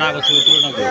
না করছে তুলনা করে